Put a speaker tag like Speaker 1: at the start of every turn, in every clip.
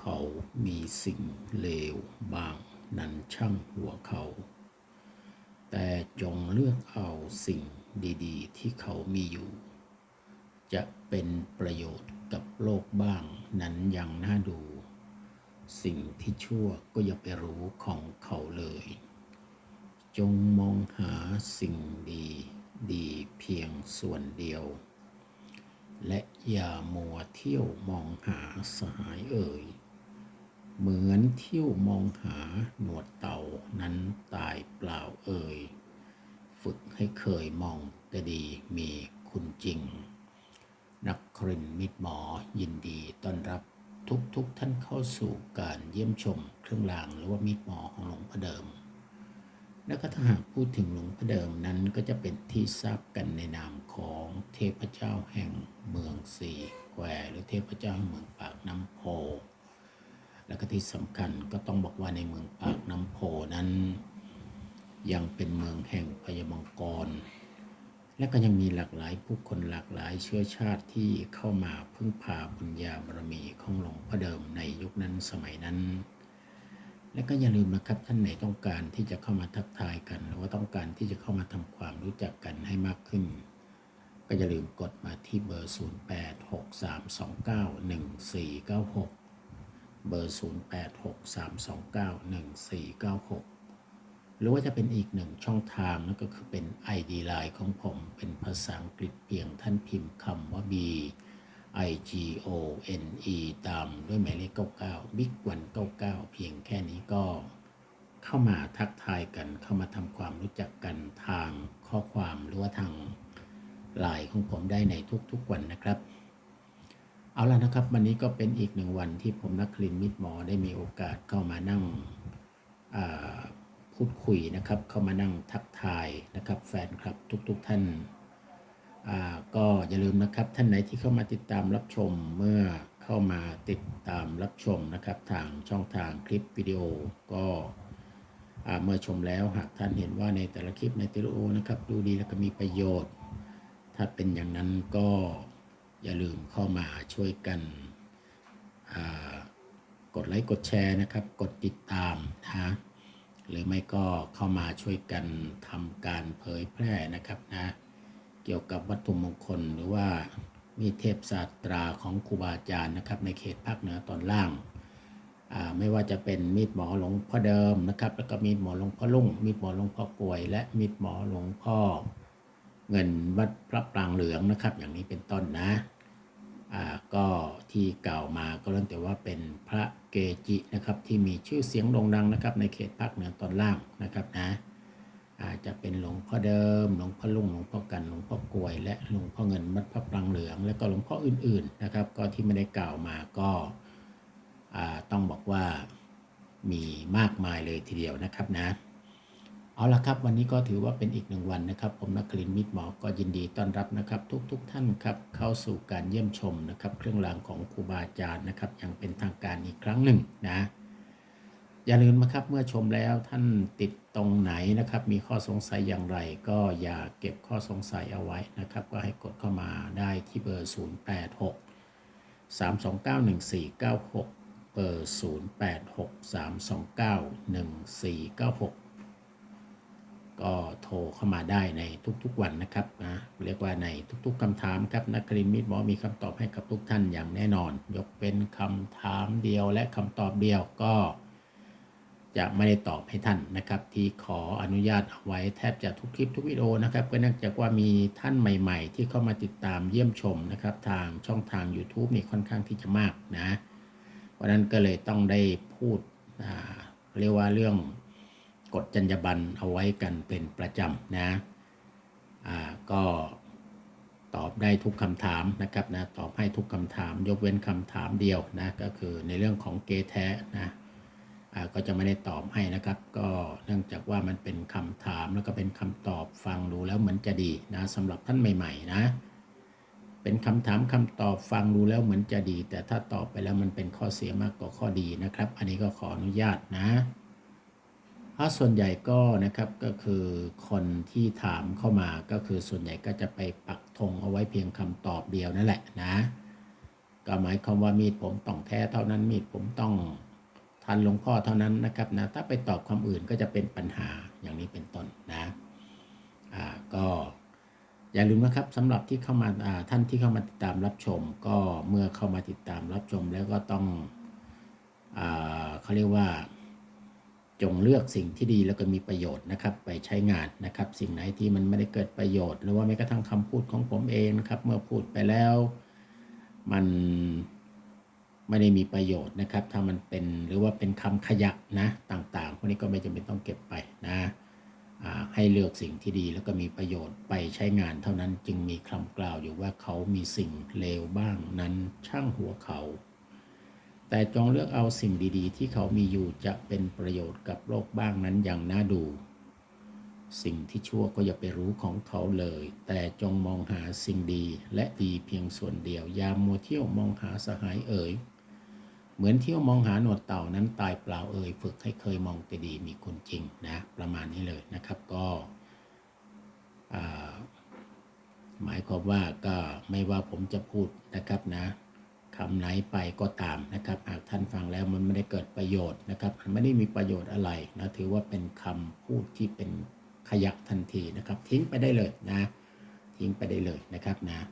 Speaker 1: เขามีสิ่งเลวบางนั้นช่างหัวเขา แต่จงเลือกเอาสิ่งดีๆ ที่เขามีอยู่ จะเป็นประโยชน์กับโลกบ้างนั้นยังน่าดู สิ่งที่ชั่วก็อย่าไปรู้ของเขาเลย จงมองหาสิ่งดีดีเพียงส่วนเดียวและอย่ามัวเที่ยวมองหาสหายเอ่ย เหมือนเที่ยวมองหาหนวดเต่านั้นตายเปล่าเอ่ย ฝึกให้เคยมองแต่ดีมีคุณจริง นักครินทร์มิตรหมอยินดีต้อนรับทุกทุกท่านเข้าสู่การเยี่ยมชมเครื่องรางหรือว่ามิตรหมอของหลวงพ่อเดิม แล้วก็ถ้าหากพูดถึงหลวงพ่อเดิมนั้นก็จะเป็นที่ทราบกันในนามของเทพเจ้าแห่งเมืองสี่แควหรือเทพเจ้าแห่งเมืองปากน้ำโพ แล้วก็ที่สำคัญก็ต้องบอกว่าในเมืองปากน้ำโพนั้น ยังเป็นเมืองแห่งพญามังกร และก็ยังมีหลากหลายผู้คนหลากหลายเชื้อชาติที่เข้ามาพึ่งพาบุญญาบารมีของหลวงพ่อเดิมในยุคนั้นสมัยนั้น และก็อย่าลืมนะครับท่านไหนต้องการที่จะเข้ามาทักทายกัน หรือว่าต้องการที่จะเข้ามาทำความรู้จักกันให้มากขึ้นก็อย่าลืมกดมาที่เบอร์ 0863291496 เบอร์ 0863291496 หรือว่าจะเป็นอีกหนึ่งช่องทางนั่นก็คือเป็น ID Line ของผม เป็นภาษาอังกฤษเพียงท่านพิมพ์คำว่า B I G O N E ตามด้วยหมายเลข 99 Big วัน99 เพียงแค่นี้ก็เข้ามาทักทายกันเข้ามาทำความรู้จักกันทางข้อความหรือว่าทางไลน์ของผมได้ในทุกๆวันนะครับ เอาล่ะนะครับ วันนี้ก็เป็นอีกหนึ่งวันที่ผมนักคลินมิตรหมอได้มีโอกาสเข้ามานั่งพูดคุยนะครับ เข้ามานั่งทักทายนะครับ แฟนคลับทุกๆท่านาก็อย่าลืมนะครับท่านไหนที่เข้ามาติดตามรับชมเมื่อเข้ามาติดตามรับชมนะครับ ทางช่องทางคลิปวิดีโอก็เมื่อชมแล้วหากท่านเห็นว่าในแต่ละคลิปในติโอนะครับ ดูดีแล้วก็มีประโยชน์ ถ้าเป็นอย่างนั้นก็ อย่าลืมเข้ามาช่วยกันกดไลค์กดแชร์นะครับ กดติดตามนะหรือไม่ก็เข้ามาช่วยกันทำการเผยแพร่นะครับนะเกี่ยวกับวัตถุมงคลหรือว่ามีเทพศาสตราของครูบาอาจารย์นะครับ ในเขตภาคเหนือตอนล่าง ไม่ว่าจะเป็นมีดหมอหลวงพ่อเดิมนะครับ แล้วก็มีดหมอหลวงพ่อลุ่งมีดหมอหลวงพ่อกลวย และมีดหมอหลวงพ่อ เงินวัดพระปรางเหลืองนะครับ อย่างนี้เป็นต้นนะอ่าก็ที่กล่าวมาก็เริ่มแต่ว่าเป็นพระเกจินะครับที่มีชื่อเสียงโด่งดังนะครับ ในเขตภาคเหนือตอนล่างนะครับนะอาจจะเป็นหลวงพ่อเดิม หลวงพ่อลุงหลวงพ่อกันหลวงพ่อกวย และหลวงพ่อเงินวัดพระปรางเหลือง และก็หลวงพ่ออื่นๆนะครับ ก็ที่ไม่ได้กล่าวมาก็าต้องบอกว่ามีมากมายเลยทีเดียวนะครับนะ เอาละครับ วันนี้ก็ถือว่าเป็นอีกหนึ่งวันนะครับ ผมนักคลินมิตรหมอก็ยินดีต้อนรับนะครับ ทุกๆทท่านครับเข้าสู่การเยี่ยมชมนะครับ เครื่องรางของครูบาอาจารย์นะครับอย่างเป็นทางการอีกครั้งหนึ่งนะอย่าลืมนะครับเมื่อชมแล้วท่านติดตรงไหนนะครับ มีข้อสงสัยอย่างไร ก็อย่าเก็บข้อสงสัยเอาไว้นะครับ ก็ให้กดเข้ามาได้ที่เบอร์ 086 3291496 เบอร์ 0863291496 ก็โทรเข้ามาได้ในทุกๆวันนะครับนะเรียกว่าในทุกๆคำถามครับนักคลินมิตรหมอมีคำตอบให้กับทุกท่านอย่างแน่นอน ยกเป็นคำถามเดียวและคำตอบเดียวก็ จะไม่ได้ตอบให้ท่านนะครับ ที่ขออนุญาตเอาไว้แทบจะทุกคลิปทุกวิดีโอนะครับก็เนื่องจากว่ามีท่านใหม่ ๆ ที่เข้ามาติดตามเยี่ยมชมนะครับ ทางช่องทาง YouTube นี่ค่อนข้างที่จะมากนะเพราะนั้นก็เลยต้องได้พูดเรียกว่าเรื่อง กฎจรรยาบรรณเอาไว้กันเป็นประจำนะอ่าก็ตอบได้ทุกคำถามนะครับนะตอบให้ทุกคำถามยกเว้นคำถามเดียวนะก็คือในเรื่องของเกแท้นะอ่าก็จะไม่ได้ตอบให้นะครับ ก็เนื่องจากว่ามันเป็นคำถามแล้วก็เป็นคำตอบฟังดูแล้วเหมือนจะดีนะสำหรับท่านใหม่ ๆ นะ เป็นคำถามคำตอบฟังดูแล้วเหมือนจะดี แต่ถ้าตอบไปแล้วมันเป็นข้อเสียมากกว่าข้อดีนะครับ อันนี้ก็ขออนุญาตนะ ถ้าส่วนใหญ่ก็นะครับก็คือคนที่ถามเข้ามาก็คือส่วนใหญ่ก็จะไปปักธงเอาไว้เพียงคำตอบเดียวนั่นแหละนะ ก็หมายความว่ามีดผมต้องแท้เท่านั้นมีดผมต้องทันหลวงพ่อเท่านั้นนะครับนะถ้าไปตอบคำอื่นก็จะเป็นปัญหาอย่างนี้เป็นต้นนะอ่าก็อย่าลืมนะครับสำหรับที่เข้ามาาท่านที่เข้ามาติดตามรับชม ก็เมื่อเข้ามาติดตามรับชมแล้วก็ต้องอเขาเรียกว่า จงเลือกสิ่งที่ดีแล้วก็มีประโยชน์นะครับ ไปใช้งานนะครับ สิ่งไหนที่มันไม่ได้เกิดประโยชน์ หรือว่าแม้กระทั่งคำพูดของผมเองนะครับ เมื่อพูดไปแล้ว มันไม่ได้มีประโยชน์นะครับ ถ้ามันเป็นหรือว่าเป็นคำขยะนะต่างๆพวกนี้ก็ไม่จำเป็นต้องเก็บไปนะให้เลือกสิ่งที่ดีแล้วก็มีประโยชน์ไปใช้งานเท่านั้นจึงมีคำกล่าวอยู่ว่าเขามีสิ่งเลวบ้างนั้นช่างหัวเขา แต่จงเลือกเอาสิ่งดีๆ ที่เขามีอยู่จะเป็นประโยชน์กับโลกบ้างนั้นอย่างน่าดู สิ่งที่ชั่วก็อย่าไปรู้ของเขาเลย แต่จงมองหาสิ่งดีและดีเพียงส่วนเดียว ยามมัวเที่ยวมองหาสหายเอ่ยเหมือนเที่ยวมองหาหนวดเต่านั้นตายเปล่าเอ่ยฝึกให้เคยมองแต่ดีมีคนจริงนะประมาณนี้เลยนะครับก็หมายความว่าก็ไม่ว่าผมจะพูดนะครับนะ คำไหนไปก็ตามนะครับ หากท่านฟังแล้วมันไม่ได้เกิดประโยชน์นะครับมันไม่ได้มีประโยชน์อะไรนะถือว่าเป็นคำพูดที่เป็นขยะทันทีนะครับ ทิ้งไปได้เลยนะ ทิ้งไปได้เลยนะครับนะ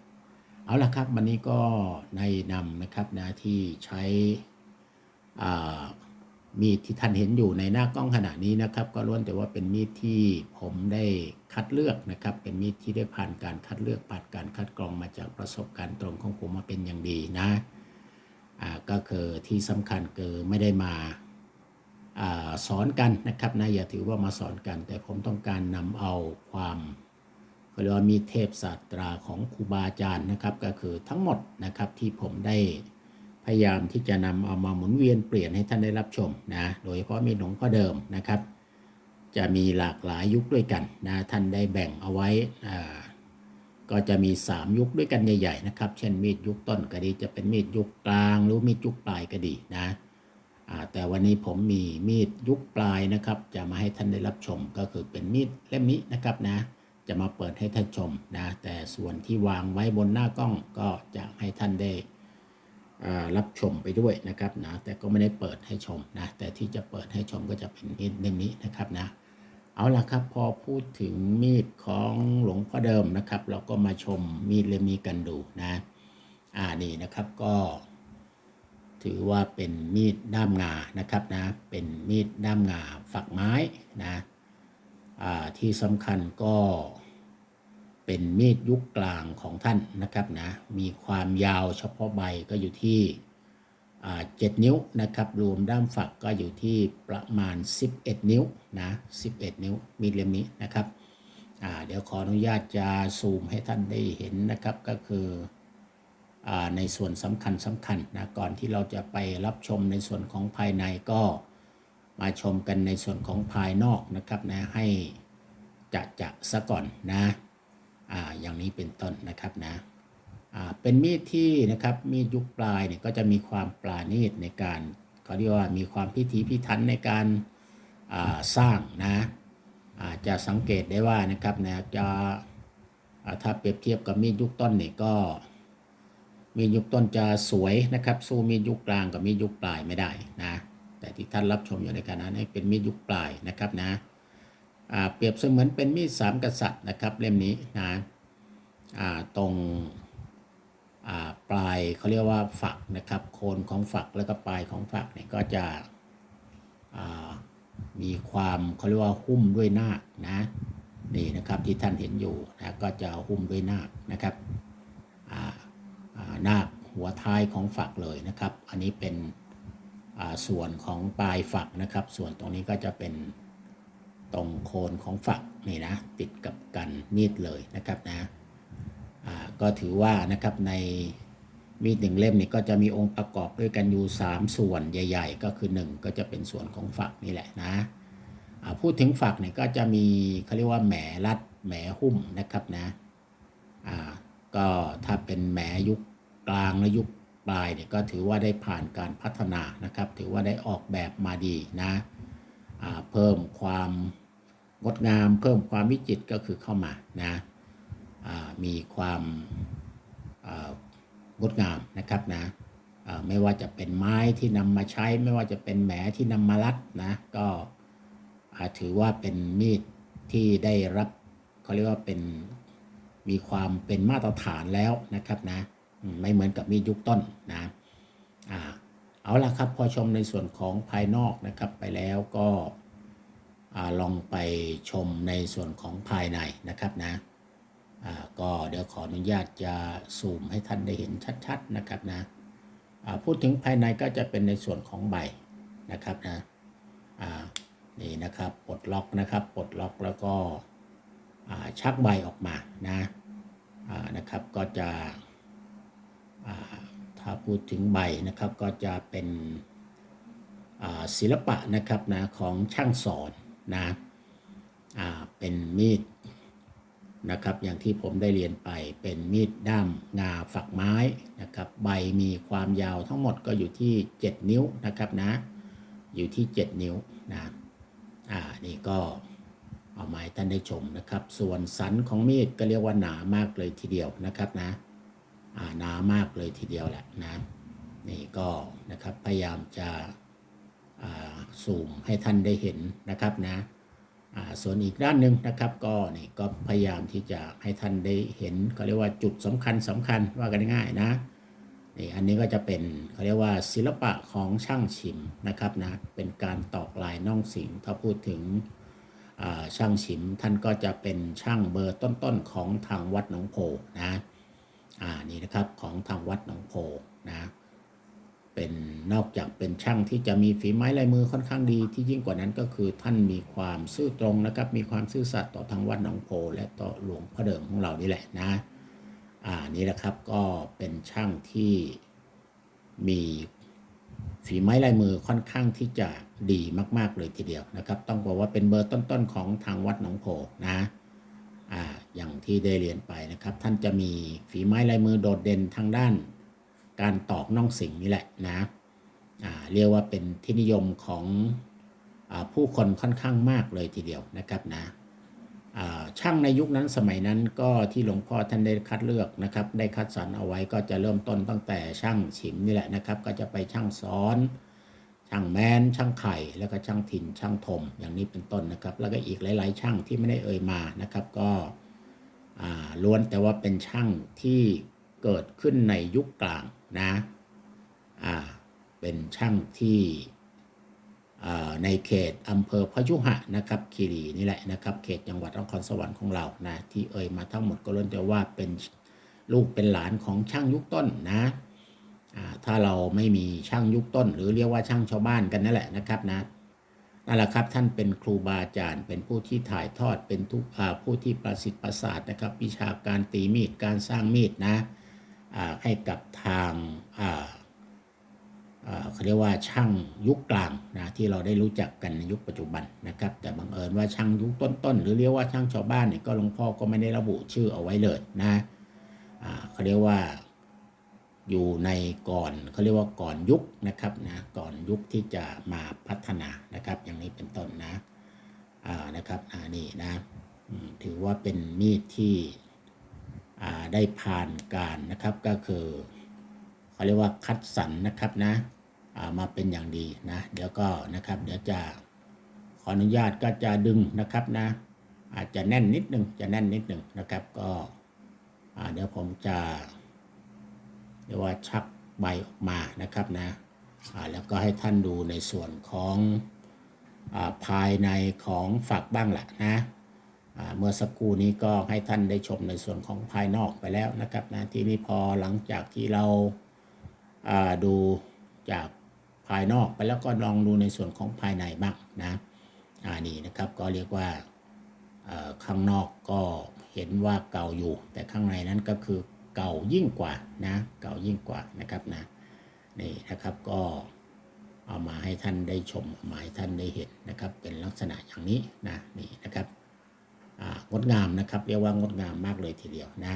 Speaker 1: เอาละครับวันนี้ก็ในนำนะครับนะที่ใช้อ่า มีดที่ท่านเห็นอยู่ในหน้ากล้องขณะนี้นะครับ ก็ล้วนแต่ว่าเป็นมีดที่ผมได้คัดเลือกนะครับ เป็นมีดที่ได้ผ่านการคัดเลือกผ่านการคัดกรองมาจากประสบการณ์ตรงของผมมาเป็นอย่างดีนะอ่าก็คือที่สำคัญคือไม่ได้มาอาสอนกันนะครับนะอย่าถือว่ามาสอนกัน แต่ผมต้องการนำเอาความเขาเรียกว่ามีเทพศาสตราของครูบาอาจารย์นะครับ ก็คือทั้งหมดนะครับที่ผมได้ พยายามที่จะนำเอามาหมุนเวียนเปลี่ยนให้ท่านได้รับชมนะโดยเฉพาะมีหลวงพ่อเดิมนะครับ จะมีหลากหลายยุคด้วยกันนะท่านได้แบ่งเอาไว้ก็จะมี 3 ยุคด้วยกันใหญ่ ๆ นะครับ เช่นมีดยุคต้นก็ดีจะเป็นมีดยุคกลาง หรือมีดยุคปลายก็ดีนะแต่วันนี้ผมมีมีดยุคปลายนะครับ จะมาให้ท่านได้รับชมก็คือเป็นมีดเล่มนี้นะครับนะจะมาเปิดให้ท่านชมนะแต่ส่วนที่วางไว้บนหน้ากล้องก็จะให้ท่านได้ รับชมไปด้วยนะครับนะแต่ก็ไม่ได้เปิดให้ชมนะแต่ที่จะเปิดให้ชมก็จะเป็นมีดเล่มนี้นะครับนะเอาละครับพอพูดถึงมีดของหลวงพ่อเดิมนะครับ เราก็มาชมมีดเล่มนี้กันดูนะอ่านี่นะครับก็ ถือว่าเป็นมีดด้ามงานะครับนะเป็นมีดด้ามงาฝักไม้นะอ่าที่สำคัญก็ เป็นมีดยุคกลางของท่านนะครับนะมีความยาวเฉพาะใบก็อยู่ที่อ่า7นิ้วนะครับรวมด้ามฝักก็อยู่ที่ประมาณ 11 นิ้วนะ11 นิ้วมีดเล่มนี้นะครับเดี๋ยวขออนุญาตจะซูมให้ท่านได้เห็นนะครับก็คืออในส่วนสำคัญสำคัญนะก่อนที่เราจะไปรับชมในส่วนของภายในก็มาชมกันในส่วนของภายนอกนะครับนะให้จะจะซะก่อนนะ อ่าอย่างนี้เป็นต้นนะครับนะอ่าเป็นมีดที่นะครับมีดยุคปลายเนี่ยก็จะมีความปราณีตในการเขาเรียกว่ามีความพิถีพิถันในการอ่าสร้างนะอาจะสังเกตได้ว่านะครับนะจะถ้าเปรียบเทียบกับมีดยุคต้นเนี่ยก็ มียุคต้นจะสวยนะครับ สู้มียุคกลางกับมียุคปลายไม่ได้นะแต่ที่ท่านรับชมอยู่ในขณะนี้เป็นมีดยุคปลายนะครับนะ เปรียบเสมือนเป็นมีดสามกษัตริย์นะครับเล่มนี้นะตรงปลายเขาเรียกว่าฝักนะครับ โคนของฝักแล้วก็ปลายของฝักเนี่ยก็จะมีความเขาเรียกว่าหุ้มด้วยนาคนะนี่นะครับที่ท่านเห็นอยู่นะก็จะหุ้มด้วยนาคนะครับอ่าอ่านาคหัวท้ายของฝักเลยนะครับ อันนี้เป็นส่วนของปลายฝักนะครับ ส่วนตรงนี้ก็จะเป็น ตรงโคนของฝักนี่นะติดกับกันมีดเลยนะครับนะก็ถือว่านะครับในมีดหนึ่งเล่มนี่ก็จะมีองค์ประกอบด้วยกันอยู่ 3 ส่วนใหญ่ ๆ ก็คือ 1 ก็จะเป็นส่วนของฝักนี่แหละนะพูดถึงฝักเนี่ยก็จะมีเขาเรียกว่าแหมรัดแหมหุ้มนะครับนะก็ถ้าเป็นแหมยุคกลางและยุคปลายเนี่ยก็ถือว่าได้ผ่านการพัฒนานะครับ ถือว่าได้ออกแบบมาดีนะ เพิ่มความงดงาม เพิ่มความวิจิตรก็คือเข้ามานะามีความางดงามนะครับนะไม่ว่าจะเป็นไม้ที่นำมาใช้ ไม่ว่าจะเป็นแหมที่นำมาลัดนะก็ถือว่าเป็นมีดที่ได้รับเขาเรียกว่าเป็นมีความเป็นมาตรฐานแล้วนะครับนะไม่เหมือนกับมีดยุคต้นนะอ่า เอาละครับพอชมในส่วนของภายนอกนะครับไปแล้วก็ลองไปชมในส่วนของภายในนะครับนะก็เดี๋ยวขออนุญาตจะซูมให้ท่านได้เห็นชัดๆนะครับนะพูดถึงภายในก็จะเป็นในส่วนของใบนะครับนะนี่นะครับปลดล็อกนะครับปลดล็อกแล้วก็ชักใบออกมานะนะครับก็จะ ถ้าพูดถึงใบนะครับก็จะเป็นศิลปะนะครับนะของช่างสอนนะเป็นมีดนะครับอย่างที่ผมได้เรียนไปเป็นมีดด้ามงาฝักไม้นะครับใบมีความยาวทั้งหมดก็อยู่ที่ 7 นิ้วนะครับนะอยู่ที่ 7 นิ้วนะอ่านี่ก็เอามาให้ท่านได้ชมนะครับ ส่วนสันของมีดก็เรียกว่าหนามากเลยทีเดียวนะครับนะ หนามากเลยทีเดียวแหละนะนี่ก็นะครับพยายามจะอ่าซูมให้ท่านได้เห็นนะครับนะส่วนอีกด้านหนึ่งนะครับก็นี่ก็พยายามที่จะให้ท่านได้เห็นเขาเรียกว่าจุดสำคัญสำคัญว่ากันง่ายนะนี่อันนี้ก็จะเป็นเขาเรียกว่าศิลปะของช่างชิมนะครับนะเป็นการตอกลายน่องสิงถ้าพูดถึงช่างชิมท่านก็จะเป็นช่างเบอร์ต้นๆของทางวัดหนองโพนะ นี่นะครับของทางวัดหนองโพนะเป็นนอกจากเป็นช่างที่จะมีฝีไม้ลายมือค่อนข้างดีที่ยิ่งกว่านั้นก็คือท่านมีความซื่อตรงนะครับ มีความซื่อสัตย์ต่อทางวัดหนองโพ และต่อหลวงพ่อเดิมของเรานี่แหละนะอ่านี่แหละครับก็เป็นช่างที่มีฝีไม้ลายมือค่อนข้างที่จะดีมาก ๆ เลยทีเดียวนะครับ ต้องบอกว่าเป็นเบอร์ต้นๆของทางวัดหนองโพนะ อ่าอย่างที่ได้เรียนไปนะครับ ท่านจะมีฝีไม้ลายมือโดดเด่นทางด้าน การตอกน่องสิงนี่แหละนะอ่าเรียกว่าเป็นที่นิยมของอผู้คนค่อนข้างมากเลยทีเดียวนะครับนะช่างในยุคนั้นสมัยนั้นก็ที่หลวงพ่อท่านได้คัดเลือกนะครับ ได้คัดสรรเอาไว้ก็จะเริ่มต้นตั้งแต่ช่างฉิมนี่แหละนะครับ ก็จะไปช่างซ้อน ช่างแมนช่างไข่ แล้วก็ช่างถิ่นช่างทมอย่างนี้เป็นต้นนะครับ แล้วก็อีกหลาย ๆ ช่างที่ไม่ได้เอ่ยมานะครับ ก็ล้วนแต่ว่าเป็นช่างที่เกิดขึ้นในยุคกลางนะเป็นช่างที่ในเขตอำเภอพยุหะนะครับคีรีนี่แหละนะครับ เขตจังหวัดนครสวรรค์ของเรานะที่เอ่ยมาทั้งหมดก็ล้วนแต่ว่าเป็นลูกเป็นหลานของช่างยุคต้นนะ ถ้าเราไม่มีช่างยุคต้น หรือเรียกว่าช่างชาวบ้านกันนั่นแหละนะครับนะนั่นแหละครับท่านเป็นครูบาอาจารย์ เป็นผู้ที่ถ่ายทอดเป็นทุกผู้ที่ประสิทธิ์ประสาทนะครับ วิชาการตีมีดการสร้างมีดนะให้กับทางเขาเรียกว่าช่างยุคกลางนะที่เราได้รู้จักกันในยุคปัจจุบันนะครับ แต่บังเอิญว่าช่างยุคต้นๆหรือเรียกว่าช่างชาวบ้านเนี่ยก็หลวงพ่อก็ไม่ได้ระบุชื่อเอาไว้เลยนะเขาเรียกว่า อยู่ในก่อนเขาเรียกว่าก่อนยุคนะครับนะก่อนยุคที่จะมาพัฒนานะครับ อย่างนี้เป็นต้นนะอ่านะครับอ่านี่นะถือว่าเป็นมีดที่อ่าได้ผ่านการนะครับก็คือเขาเรียกว่าคัดสรรนะครับนะอ่ามาเป็นอย่างดีนะเดี๋ยวก็นะครับเดี๋ยวจะขออนุญาตก็จะดึงนะครับนะ อาจจะแน่นนิดนึงจะแน่นนิดนึงนะครับก็อ่าเดี๋ยวผมจะ เรียกว่าชักใบออกมานะครับนะแล้วก็ให้ท่านดูในส่วนของอภายในของฝักบ้างแหละนะเมื่อสักครู่นี้ก็ให้ท่านได้ชมในส่วนของภายนอกไปแล้วนะครับนะทีนี้พอหลังจากที่เราาดูจากภายนอกไปแล้วก็ลองดูในส่วนของภายในบ้างนะอ่านี่นะครับก็เรียกว่าข้างนอกก็เห็นว่าเก่าอยู่ แต่ข้างในนั้นก็คือ เก่ายิ่งกว่านะ เก่ายิ่งกว่านะครับนะนี่นะครับก็เอามาให้ท่านได้ชมเอามาให้ท่านได้เห็นนะครับ เป็นลักษณะอย่างนี้นะนี่นะครับงดงามนะครับเรียกว่างดงามมากเลยทีเดียวนะ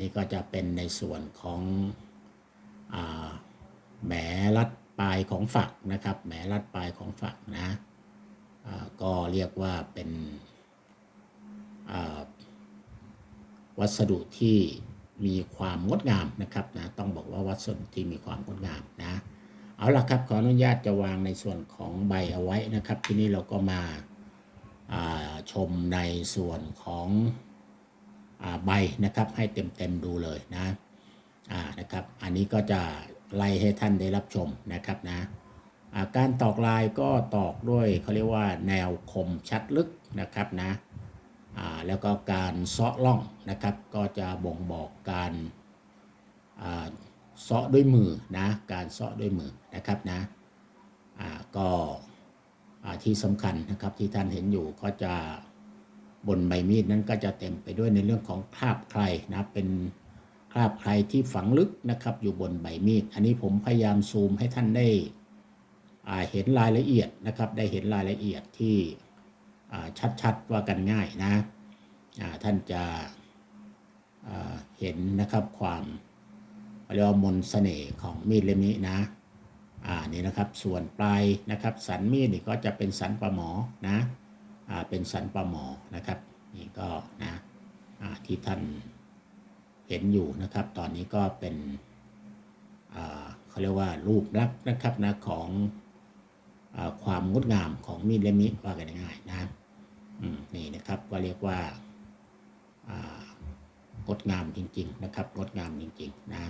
Speaker 1: นี่ก็จะเป็นในส่วนของอแหมรัดปลายของฝักนะครับแหมรัดปลายของฝักนะก็เรียกว่าเป็นวัสดุที่ มีความงดงามนะครับนะต้องบอกว่าวัดสนที่มีความงดงามนะเอาละครับขออนุญาตจะวางในส่วนของใบเอาไว้นะครับ ที่นี้เราก็มาชมในส่วนของใบนะครับ ให้เต็มๆดูเลยนะนะครับ อันนี้ก็จะไล่ให้ท่านได้รับชมนะครับนะการตอกลายก็ตอกด้วยเขาเรียกว่าแนวคมชัดลึกนะครับนะ แล้วก็การเซาะล่องนะครับ ก็จะบ่งบอกการเซาะด้วยมือนะการเซาะด้วยมือนะครับนะก็ที่สำคัญนะครับที่ท่านเห็นอยู่ก็จะบนใบมีดนั้นก็จะเต็มไปด้วยในเรื่องของคราบใครนะเป็นคราบใครที่ฝังลึกนะครับ อยู่บนใบมีด อันนี้ผมพยายามซูมให้ท่านได้เห็นรายละเอียดนะครับ ได้เห็นรายละเอียดที่ ชัดๆว่ากันง่ายนะท่านจะเห็นนะครับความเรียกว่ามนสเสน่ห์ของมีดเล่มนี้นะอ่านี่นะครับส่วนปลายนะครับ สันมีดนี่ก็จะเป็นสันปลาหมอนะอ่าเป็นสันปลาหมอนะครับนี่ก็นะอ่าที่ท่านเห็นอยู่นะครับ ตอนนี้ก็เป็นอ่าเขาเรียกว่ารูปลักษณ์นะครับนะของอความงดงามของมีดเล่มนี้ว่ากันง่ายนะ นี่นะครับก็เรียกว่างดงามจริง ๆ นะครับงดงามจริง ๆ นะ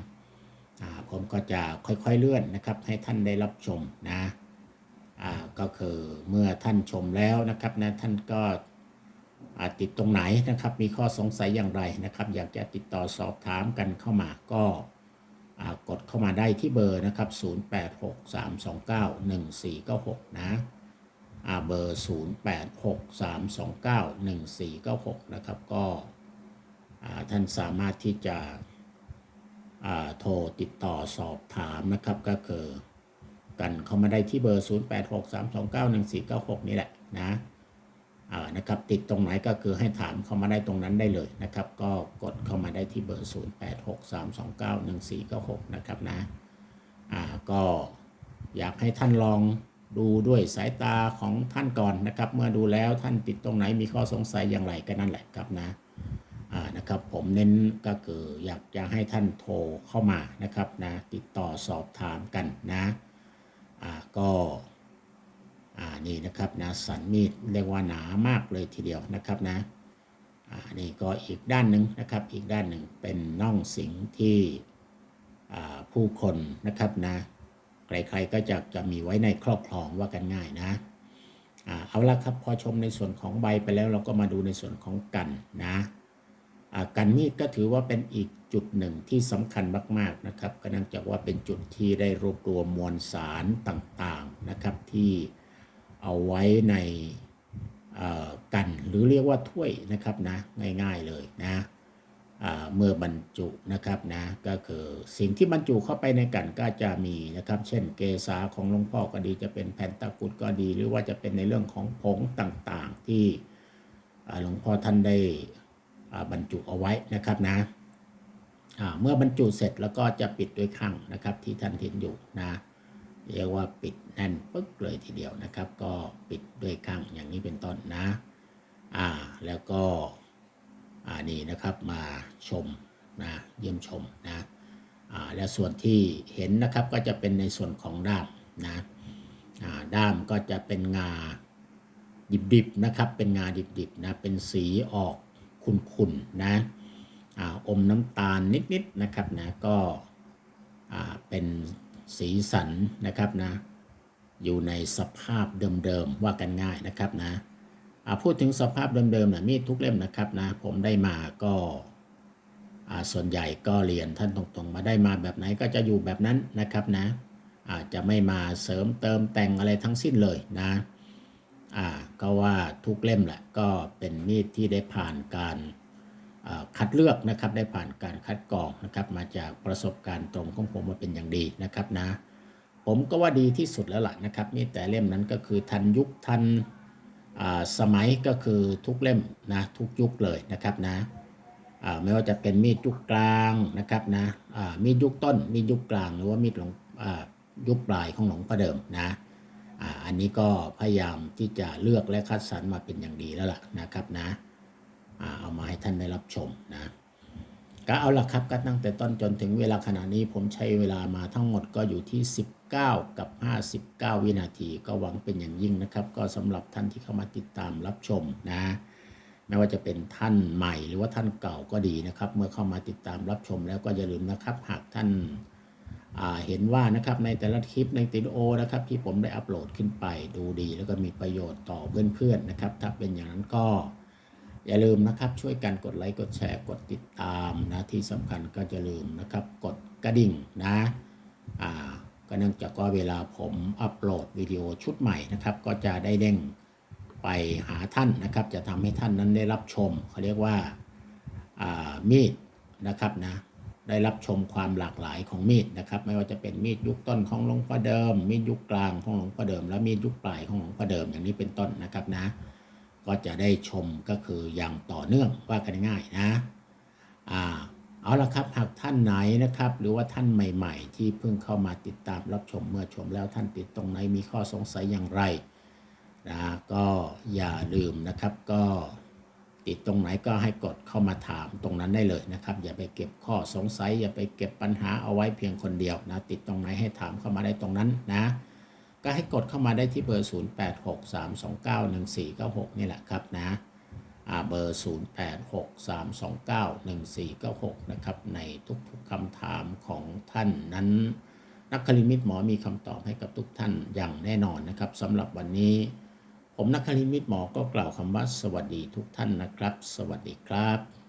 Speaker 1: ผมก็จะค่อยๆเลื่อนนะครับ ให้ท่านได้รับชมนะก็คือเมื่อท่านชมแล้วนะครับนะท่านก็ติดตรงไหนนะครับ มีข้อสงสัยอย่างไรนะครับ อยากจะติดต่อสอบถามกันเข้ามาก็กดเข้ามาได้ที่เบอร์นะครับ 0863291496 นะ เบอร์ 0863291496 นะครับ ก็ท่านสามารถที่จะโทรติดต่อสอบถามนะครับ ก็คือกันเข้ามาได้ที่เบอร์ 0863291496 นี่แหละนะนะครับติดตรงไหนก็คือให้ถามเข้ามาได้ตรงนั้นได้เลยนะครับ ก็กดเข้ามาได้ที่เบอร์ 0863291496 นะครับนะอ่าก็อยากให้ท่านลอง ดูด้วยสายตาของท่านก่อนนะครับ เมื่อดูแล้วท่านติดตรงไหนมีข้อสงสัยอย่างไรก็นั่นแหละครับนะนะครับผมเน้นก็คืออยากจะให้ท่านโทรเข้ามานะครับนะติดต่อสอบถามกันนะอ่าก็อ่านี่นะครับนะสันมีดเรียกว่าหนามากเลยทีเดียวนะครับนะอ่านี่ก็อีกด้านหนึ่งนะครับอีกด้านหนึ่งเป็นน่องสิงที่อ่าผู้คนนะครับนะ ใครๆก็จะจะมีไว้ในครอบครองว่ากันง่ายนะเอาละครับพอชมในส่วนของใบไปแล้วเราก็มาดูในส่วนของกันนะกันมีดก็ถือว่าเป็นอีกจุดหนึ่งที่สำคัญมากๆนะครับก็เนื่องจากว่าเป็นจุดที่ได้รวบรวมมวลสารต่างๆนะครับที่เอาไว้ในกันหรือเรียกว่าถ้วยนะครับนะง่ายๆเลยนะ เมื่อบรรจุนะครับนะก็คือสิ่งที่บรรจุเข้าไปในกันก็จะมีนะครับ เช่นเกษาของหลวงพ่อก็ดีจะเป็นแผ่นตะกุดก็ดี หรือว่าจะเป็นในเรื่องของผงต่างๆ ที่หลวงพ่อท่านได้บรรจุเอาไว้นะครับนะเมื่อบรรจุเสร็จแล้วก็จะปิดด้วยข้างนะครับ ที่ท่านเห็นอยู่นะเรียกว่าปิดแน่นปึ๊กเลยทีเดียวนะครับ ก็ปิดด้วยข้างอย่างนี้เป็นต้นนะอ่าแล้วก็ อ่านี่นะครับมาชมนะเยี่ยมชมนะอ่าแล้วส่วนที่เห็นนะครับก็จะเป็นในส่วนของด้ามนะอ่าด้ามก็จะเป็นงาดิบๆนะครับ เป็นงาดิบๆนะเป็นสีออกขุ่นๆนะอมน้ำตาลนิดๆนะครับนะก็เป็นสีสันนะครับนะอยู่ในสภาพเดิมๆว่ากันง่ายนะครับนะ พูดถึงสภาพเดิมๆนะมีดทุกเล่มนะครับนะผมได้มาก็ส่วนใหญ่ก็เรียนท่านตรงๆ มาได้มาแบบไหนก็จะอยู่แบบนั้นนะครับนะอาจจะไม่มาเสริมเติมแต่งอะไรทั้งสิ้นเลยนะอ่าก็ว่าทุกเล่มแหละก็เป็นมีดที่ได้ผ่านการคัดเลือกนะครับได้ผ่านการคัดกรองนะครับมาจากประสบการณ์ตรงของผมมาเป็นอย่างดีนะครับนะ ผมก็ว่าดีที่สุดแล้วล่ะนะครับมีแต่เล่มนั้นก็คือทันยุคทัน สมัยก็คือทุกเล่มนะทุกยุคเลยนะครับนะไม่ว่าจะเป็นมีดยุคกลางนะครับนะมีดยุคต้นมีดยุคกลางหรือว่ามีดหลงยุคปลายของหลวงพ่อเดิมนะอันนี้ก็พยายามที่จะเลือกและคัดสรรมาเป็นอย่างดีแล้วล่ะนะครับนะเอามาให้ท่านได้รับชมนะ ก็เอาละครับก็ตั้งแต่ต้นจนถึงเวลาขณะนี้ผมใช้เวลามาทั้งหมดก็อยู่ที่ 19 กับ 59 วินาที ก็หวังเป็นอย่างยิ่งนะครับ ก็สำหรับท่านที่เข้ามาติดตามรับชมนะไม่ว่าจะเป็นท่านใหม่หรือว่าท่านเก่าก็ดีนะครับ เมื่อเข้ามาติดตามรับชมแล้วก็อย่าลืมนะครับ หากท่านาเห็นว่านะครับในแต่ละคลิปในติดโอนะครับที่ผมได้อัปโหลดขึ้นไปดูดี แล้วก็มีประโยชน์ต่อเพื่อนๆนะครับ ถ้าเป็นอย่างนั้นก็ อย่าลืมนะครับช่วยกันกดไลค์กดแชร์กดติดตามนะที่สำคัญก็จะลืมนะครับ กดกระดิ่งนะอ่าก็เนื่องจากว่าเวลาผมอัปโหลดวิดีโอชุดใหม่นะครับ ก็จะได้เด้งไปหาท่านนะครับ จะทำให้ท่านนั้นได้รับชมเขาเรียกว่าอ่ามีดนะครับนะได้รับชมความหลากหลายของมีดนะครับ ไม่ว่าจะเป็นมีดยุคต้นของหลวงพ่อเดิม มีดยุคกลางของหลวงพ่อเดิม และมีดยุคปลายของหลวงพ่อเดิมอย่างนี้เป็นต้นนะครับนะ ก็จะได้ชมก็คืออย่างต่อเนื่องว่ากันง่ายนะอ่าเอาละครับหากท่านไหนนะครับ หรือว่าท่านใหม่ ๆ ที่เพิ่งเข้ามาติดตามรับชมเมื่อชมแล้วท่านติดตรงไหนมีข้อสงสัยอย่างไรนะก็อย่าลืมนะครับก็ติดตรงไหนก็ให้กดเข้ามาถามตรงนั้นได้เลยนะครับ อย่าไปเก็บข้อสงสัย อย่าไปเก็บปัญหาเอาไว้เพียงคนเดียวนะติดตรงไหนให้ถามเข้ามาได้ตรงนั้นนะ ก็ให้กดเข้ามาได้ที่เบอร์ 0863291496 นี่แหละครับนะอ่าเบอร์ 0863291496 นะครับ ในทุกๆคำถามของท่านนั้น นักคลิมิตหมอมีคำตอบให้กับทุกท่านอย่างแน่นอนนะครับสำหรับวันนี้ ผมนักคลิมิตหมอก็กล่าวคำว่าสวัสดีทุกท่านนะครับ สวัสดีครับ